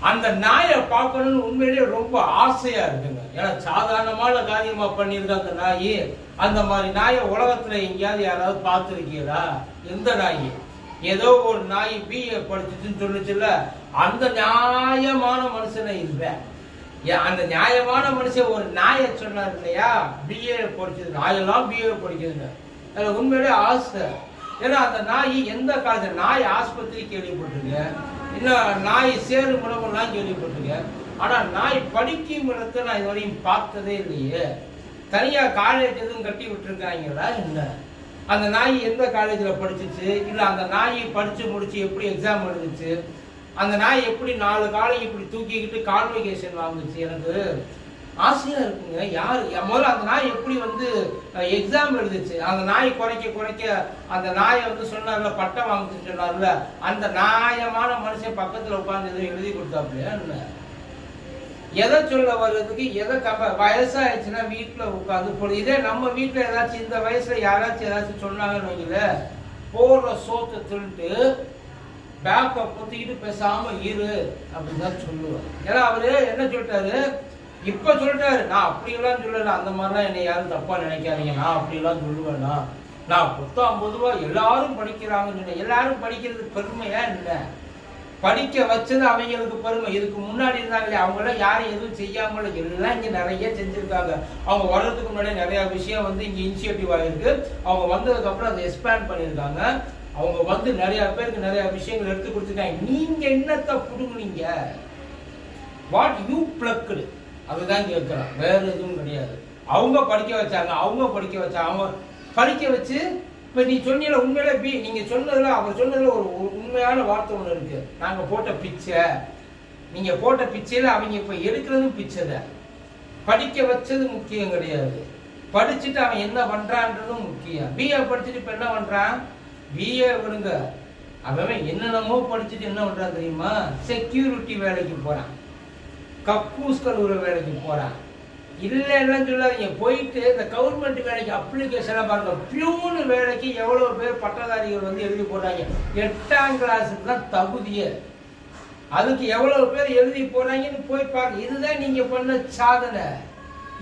அந்த நாயை பார்க்கணும்னு உண்மையிலேயே ரொம்ப ஆசையா இருக்குங்க. ஏன்னா சாதாரணமான காரியமா பண்ணியிருக்க அந்த நாய் அந்த மாதிரி நாயை உலகத்துல எங்கேயாவது யாராவது பார்த்துருக்கீங்களா? எந்த நாய்? ஏதோ ஒரு நாய் பிஏ படிச்சுச்சுன்னு சொல்லுச்சுல்ல அந்த நியாயமான மனுஷனை இல்லை. ஏன் அந்த நியாயமான மனுஷன் ஒரு நாயை சொன்னார் இல்லையா? பிஏ படிச்சது நாயெல்லாம் பிஏ படிக்குதுங்க. அது உண்மையிலே ஆசை. ஏன்னா அந்த நாய் எந்த காலத்தில் நாய் ஆஸ்பத்திரி கேள்விப்பட்டிருக்கேன். இன்னும் நாய் சேரும் இடமெல்லாம் கேள்விப்பட்டிருங்க ஆனால் நாய் படிக்கும் இடத்தை நான் இது வரையும் பார்த்ததே இல்லையே. தனியாக காலேஜ் எதுவும் கட்டி விட்டுருக்காங்களா என்ன? அந்த நாய் எந்த காலேஜில் படிச்சுச்சு? இல்லை அந்த நாய் படித்து முடிச்சு எப்படி எக்ஸாம் எழுதிச்சு? அந்த நாய் எப்படி நாலு காலை இப்படி தூக்கிக்கிட்டு கான்வெகேஷன் வாங்குச்சு எனக்கு? ஆசையா இருக்குங்க. யார்? முதல்ல அந்த நாய் எப்படி வந்து எக்ஸாம் எழுதுச்சு? அந்த நாய் குறைக்க குறைக்க அந்த நாயை வந்து சொன்னார்ல பட்டம் வாங்கிச்சு சொன்னார்ல அந்த நியாயமான மனுஷன் பக்கத்துல உட்கார்ந்து எதுவும் எழுதி கொடுத்தாப்லையா என்ன? எதை சொல்ல வர்றதுக்கு எதை கம்ப வயசாயிடுச்சுன்னா வீட்டில் உட்காந்து போடு. இதே நம்ம வீட்டில் ஏதாச்சும் இந்த வயசுல யாராச்சும் ஏதாச்சும் சொன்னாங்கன்னு வைங்கள போடுற சோத்தை திருட்டு பேக்கை பொத்திக்கிட்டு பேசாமல் இரு அப்படின்னு தான் சொல்லுவார். ஏன்னா அவர் என்ன சொல்லிட்டாரு? இப்ப சொல்லிட்டாரு நான் அப்படியெல்லாம் சொல்லல அந்த மாதிரிலாம் என்னை யாரும் தப்பா நினைக்காதீங்க நான் அப்படியெல்லாம் சொல்லுவேனா நான் புத்தகம் பொதுவா எல்லாரும் படிக்கிறாங்கன்னு சொன்னேன் எல்லாரும் படிக்கிறது பெருமையா என்ன படிக்க வச்சது அவங்களுக்கு பெருமை. இதுக்கு முன்னாடி இருந்தாங்களே அவங்களாம் யாரும் எதுவும் செய்யாமல் எல்லாம் இங்க நிறைய செஞ்சிருக்காங்க. அவங்க வர்றதுக்கு முன்னாடி நிறைய விஷயம் வந்து இங்க இனிஷியேட்டிவ் ஆகிருக்கு அவங்க வந்ததுக்கு அப்புறம் அதை எக்ஸ்பேண்ட் பண்ணியிருக்காங்க. அவங்க வந்து நிறைய பேருக்கு நிறைய விஷயங்கள் எடுத்து கொடுத்துருக்காங்க. நீங்க என்னத்தை புடுங்குனீங்க? வாட் யூ பிளக்குடு அதுதான் கேட்குறான் வேறு எதுவும் கிடையாது. அவங்க படிக்க வச்சாங்க அவங்க படிக்க வச்சாங்க அவங்க படிக்க வச்சு இப்போ நீ சொன்னீல உண்மையில பி நீங்கள் சொன்னதில் அவர் சொன்னதில் ஒரு உண்மையான வார்த்தை ஒன்று இருக்கு. நாங்கள் போட்ட பிச்சை. நீங்கள் போட்ட பிச்சையில் அவங்க இப்போ எடுக்கிறதும் பிச்சை தான். படிக்க வச்சது முக்கியம் கிடையாது. படிச்சுட்டு அவன் என்ன பண்ணுறான்றதும் முக்கியம். பிஏ படிச்சுட்டு இப்போ என்ன பண்ணுறான் பிஏ விடுங்க. அவன் என்னென்னமோ படிச்சுட்டு என்ன பண்ணுறான் தெரியுமா? செக்யூரிட்டி வேலைக்கு போகிறான் கக்கூஸ் கழுவுற வேலைக்கு போகிறான் இல்ல இல்லைன்னு சொல்லாதீங்க. போயிட்டு இந்த கவர்மெண்ட் வேலைக்கு அப்ளிகேஷனை பாருங்க. பியூனு வேலைக்கு எவ்வளோ பேர் பட்டதாரிகள் வந்து எழுதி போடுறாங்க. எட்டாம் கிளாஸுக்கு தான் தகுதியே. அதுக்கு எவ்வளோ பேர் எழுதி போகிறாங்கன்னு போய் பாருங்க இதுதான் நீங்கள் பண்ண சாதனை.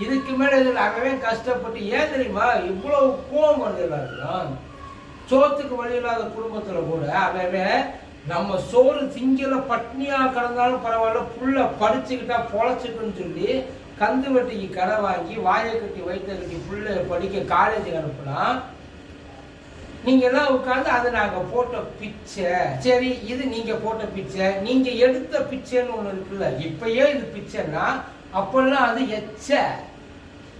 இதுக்கு மேலே இதில் அவன் கஷ்டப்பட்டு ஏன் தெரியுமா? இவ்வளோ கோபம் வருது எல்லாருக்கும். சோத்துக்கு வழி இல்லாத குடும்பத்தில் கூட அவன் நம்ம சோறு திங்கல பட்னியா கிடந்தாலும் பரவாயில்ல புள்ள படிச்சுக்கிட்டா பொழைச்சுக்குன்னு சொல்லி கந்து வெட்டிக்கு கடை வாங்கி வாயை கட்டி வயிற்று கட்டி புள்ள படிக்க காலேஜுக்கு அனுப்புனா நீங்க எல்லாம் உட்காந்து அது நாங்க போட்ட பிச்சை. சரி இது நீங்க போட்ட பிச்சை. நீங்க எடுத்த பிச்சைன்னு ஒண்ணு இருக்குல்ல இப்பயே இது பிச்சைன்னா அப்பெல்லாம் அது எச்ச.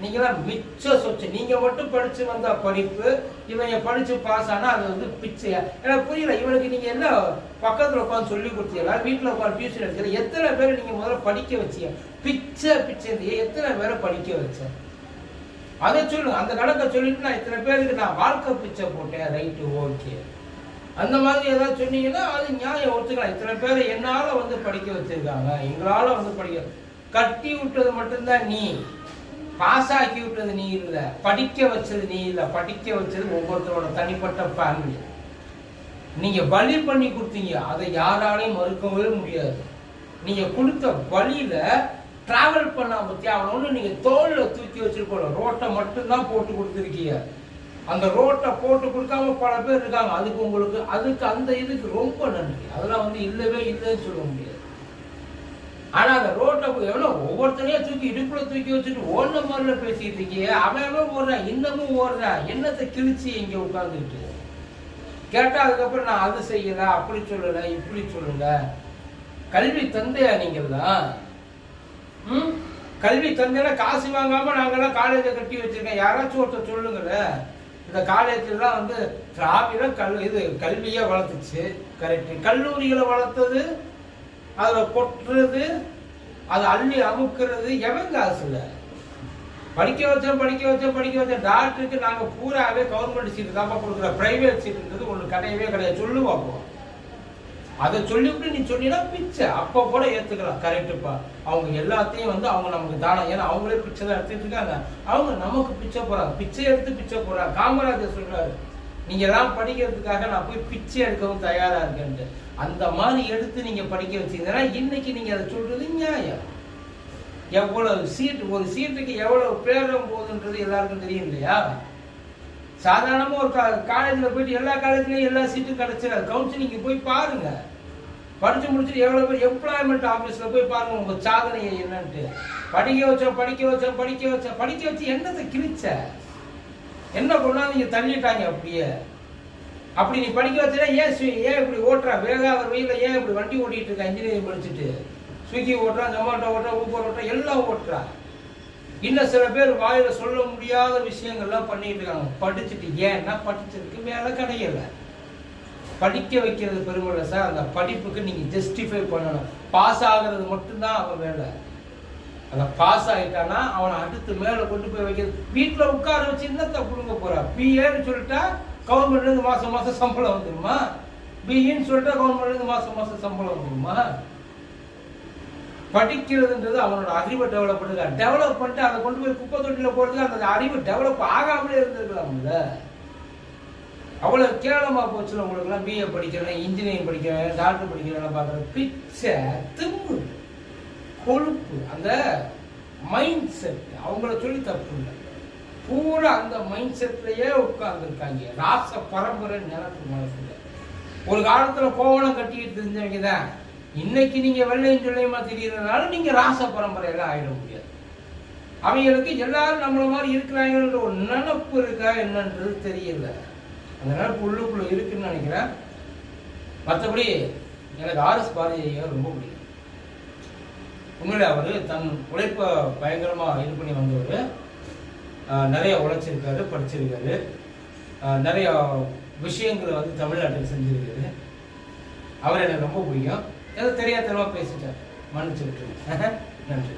நீங்களாம் மிச்ச சொச்சு. நீங்க மட்டும் படிச்சு வந்த படிப்பு இவங்க படிச்சு பாஸ் ஆனா அது வந்து பிச்சையா? எனக்கு புரியல இவனுக்கு நீங்க என்ன பக்கத்துல உட்காந்து சொல்லி கொடுத்தீங்களா? வீட்டுல உட்காந்து டியூஷன் எடுத்தீங்க எத்தனை பேரை நீங்க முதல்ல படிக்க வச்சீங்க? பிச்சை பிச்சை எத்தனை பேரை படிக்க வச்சேன்? அதை சொல்லுங்க அந்த கணக்கை சொல்லிட்டு நான் இத்தனை பேருக்கு நான் வாழ்க்கை பிச்சை போட்டேன். Right okay. அந்த மாதிரி ஏதாவது சொன்னீங்கன்னா அது நியாயம் ஒத்துக்கலாம். இத்தனை பேரை என்னால வந்து படிக்க வச்சிருக்காங்க. எங்களால வந்து படிக்க கட்டி விட்டது மட்டும்தான் நீ. பாஸ் ஆக்கி விட்டது நீ இல்லை படிக்க வச்சது நீ இல்லை படிக்க வச்சது ஒவ்வொருத்தரோட தனிப்பட்ட ஃபேமிலி நீங்கள் பலி பண்ணி கொடுத்தீங்க அதை யாராலையும் மறுக்கவே முடியாது. நீங்கள் கொடுத்த வழியில் ட்ராவல் பண்ண பத்தி நீங்கள் தோளில் தூக்கி வச்சிருக்கோம் ரோட்டை மட்டும்தான் போட்டு கொடுத்துருக்கீங்க. அந்த ரோட்டை போட்டு கொடுக்காம பல பேர் இருக்காங்க. அதுக்கு உங்களுக்கு அதுக்கு அந்த இதுக்கு ரொம்ப நன்றி. அதெல்லாம் வந்து இல்லவே இல்லைன்னு சொல்ல முடியாது. ஆனா அந்த ரோட்டை போய் எவ்வளோ ஒவ்வொருத்தனையும் தூக்கி இடுப்புல தூக்கி வச்சுட்டு ஓடுன மாதிரில பேசிட்டு இருக்கியே? அவன் அவன் ஓடுறான் இன்னமும் ஓடுறான் என்னத்தை கிழிச்சு இங்க உட்காந்துக்கிட்டு கேட்டா அதுக்கப்புறம் நான் அது செய்யல அப்படி சொல்லல இப்படி சொல்லல. கல்வி தந்தையா நீங்கள் தான் ம்? கல்வி தந்தையில காசு வாங்காம நாங்கெல்லாம் காலேஜை கட்டி வச்சிருக்கேன் யாராச்சும் ஒருத்தர் சொல்லுங்களேன் இந்த காலேஜெல்லாம் வந்து திராவிட கல் இது கல்வியை வளர்த்துச்சு. கரெக்ட் கல்லூரிகளை வளர்த்தது அதில் கொட்டுறது அதை அள்ளி அமுக்கிறது எவன் காசுல படிக்க வச்சோம் படிக்க வச்சோம் படிக்க வச்சோம் டாக்டருக்கு நாங்கள் பூராவே கவர்மெண்ட் சீட்டு தான் கொடுக்குற பிரைவேட் சீட்டுன்றது ஒன்று கிடையவே கிடையாது. சொல்லு பார்ப்போம் அதை சொல்லிவிட்டு நீ சொன்னீங்கன்னா பிச்சை. அப்போ கூட ஏற்றுக்கலாம் கரெக்டுப்பா அவங்க எல்லாத்தையும் வந்து அவங்க நமக்கு தானம். ஏன்னா அவங்களே பிச்சை தான் எடுத்துட்டு இருக்காங்க. அவங்க நமக்கு பிச்சை போறாங்க. பிச்சை எடுத்து பிச்சை போகிறாங்க காமராஜர் சொல்றாரு. நீங்க எல்லாம் படிக்கிறதுக்காக நான் போய் பிச்சை எடுக்கவும் தயாரா இருக்கேன்ட்டு. அந்த மாதிரி எடுத்து நீங்க படிக்க வச்சீங்கன்னா இன்னைக்கு நீங்க அதை சொல்றது நியாயம். எவ்வளவு சீட்டு ஒரு சீட்டுக்கு எவ்வளவு பேரம் போகுதுன்றது எல்லாருக்கும் தெரியும் இல்லையா? சாதாரணமா ஒரு காலேஜில் போயிட்டு எல்லா காலேஜ்லயும் எல்லா சீட்டும் கிடைச்சிடாது. கவுன்சிலிங் போய் பாருங்க. படிச்சு முடிச்சுட்டு எவ்வளவு பேர் எம்ப்ளாய்மெண்ட் ஆஃபீஸில் போய் பாருங்க உங்க சாதனையை என்னன்ட்டு. படிக்க வச்சோம் படிக்க வச்சோம் படிக்க வச்சோம். படிக்க வச்சு என்னத்தை கிழிச்ச? என்ன கொண்டாந்து நீங்க தள்ளிட்டாங்க அப்படியே? அப்படி நீ படிக்க வச்சா ஏன் ஸ்வி- ஏன் இப்படி ஓட்டுறா? வேகாத வெயில ஏன் இப்படி வண்டி ஓட்டிட்டு இருக்க? இன்ஜினியரிங் படிச்சுட்டு. ஸ்விக்கி ஓட்டுறா ஜொமேட்டோ ஓட்டுறா ஊபர் ஓட்டுறா எல்லாம் ஓட்டுறா. இன்னும் சில பேர் வாயில சொல்ல முடியாத விஷயங்கள்லாம் பண்ணிட்டு இருக்காங்க. படிச்சுட்டு ஏன்னா படிச்சதுக்கு மேலே கிடையலை. படிக்க வைக்கிறது பெருமையில சார். அந்த படிப்புக்கு நீங்கள் ஜஸ்டிஃபை பண்ணணும். பாஸ் ஆகிறது மட்டும்தான் அவன் வேலை. அந்த பாஸ் ஆகிட்டான்னா அவனை அடுத்து மேலே கொண்டு போய் வைக்கிறது. வீட்டில் உட்கார வச்சு என்னத்தை கொடுங்க போகிறா பிஏன்னு சொல்லிட்டா கவர்மெண்ட்லேருந்து மாதம் மாதம் சம்பளம் வந்துருமா? பிஇன்னு சொல்லிட்டா கவர்மெண்ட்லேருந்து மாதம் மாதம் சம்பளம் வந்துருமா? படிக்கிறதுன்றது அவனோட அறிவை டெவலப் பண்ணுங்க டெவலப் பண்ணிட்டு அதை கொண்டு போய் குப்பை தொட்டியில் போறதுக்கு அந்த அறிவு டெவலப் ஆகாமலே இருந்திருக்கலாம்ல அவ்வளோ கேவலமா போச்சுல உங்களுக்குலாம் பிஏ படிக்கிறேன் இன்ஜினியரிங் படிக்கிறேன் டாக்டர் படிக்கிறேன் பார்க்குறேன். பிச்சை திம்பு கொழுப்பு அந்த மைண்ட் செட் அவங்கள சொல்லி தப்பு இல்லை. பூரா அந்த மைண்ட் செட்லேயே உட்கார்ந்துருக்காங்க. ராச பரம்பரை நினைப்பு மனசுல. ஒரு காலத்தில் கோவணம் கட்டிக்கிட்டு இருந்தவங்க தான். இன்னைக்கு நீங்கள் வெள்ளையும் சொல்லையுமா தெரியறதுனால நீங்கள் ராச பரம்பரையில் ஆயிட முடியாது. அவங்களுக்கு எல்லாரும் நம்மள மாதிரி இருக்கிறாங்கன்ற ஒரு நினப்பு இருக்கா என்னன்றது தெரியல. அந்த நினப்பு உள்ளுக்குள்ளே இருக்குன்னு நினைக்கிறேன். மற்றபடி எனக்கு ஆர்எஸ் பாரதியை ரொம்ப பிடிக்கும். உண்மையிலே அவர் தன் உழைப்பை பயங்கரமாக இது பண்ணி வந்தவர் நிறைய உழைச்சிருக்காரு படிச்சிருக்காரு. நிறைய விஷயங்களை வந்து தமிழ்நாட்டுக்கு செஞ்சிருக்காரு. அவர் எனக்கு ரொம்ப பிடிக்கும். ஏதோ தெரியாதனமாக பேசிட்டார். மன்னிச்சு விட்டுருங்க நன்றி.